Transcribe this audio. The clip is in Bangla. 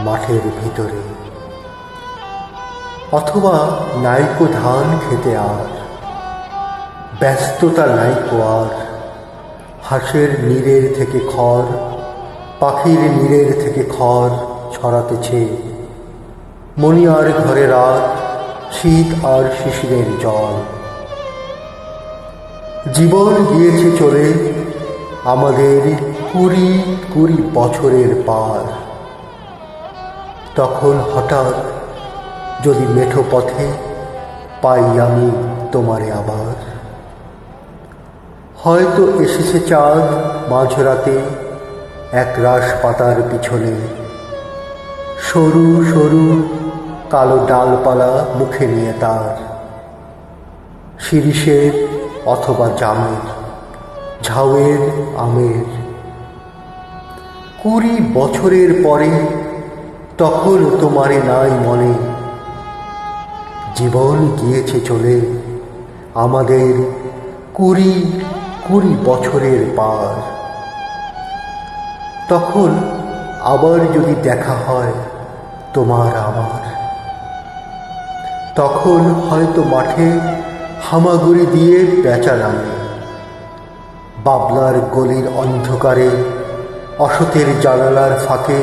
মাঠের ভিতরে। অথবা নাইকো ধান খেতে আর, ব্যস্ততা নাইকো আর, হাঁসের নীরের থেকে খড়, পাখির নীরের থেকে খড় ছড়াতেছে। মণিয়ার ঘরে রাত, শীত আর শিশিরের জল। জীবন গিয়েছে চলে আমাদের কুড়ি কুড়ি বছরের পার। তখন হঠাৎ যদি মেঠো পথে পাই আমি তোমারে আবার। হয়তো এসেছে চাঁদ মাঝরাতে এক রাস পাতার পিছনে। সরু সরু কালো ডালপালা মুখে নিয়ে তার। শিরিষের অথবা জামের, ঝাউয়ের আমের। কুড়ি বছরের পরে তখন তোমারে নাই মনে। জীবন গিয়েছে চলে। আমাদের কুড়ি কুড়ি বছরের পার। তখন আবার যদি দেখা হয় তোমার আমার। তখন হয়তো মাঠে হামাগুড়ি দিয়ে পেঁচা নামে বাবলার গলির অন্ধকারে, অসতের জানালার ফাঁকে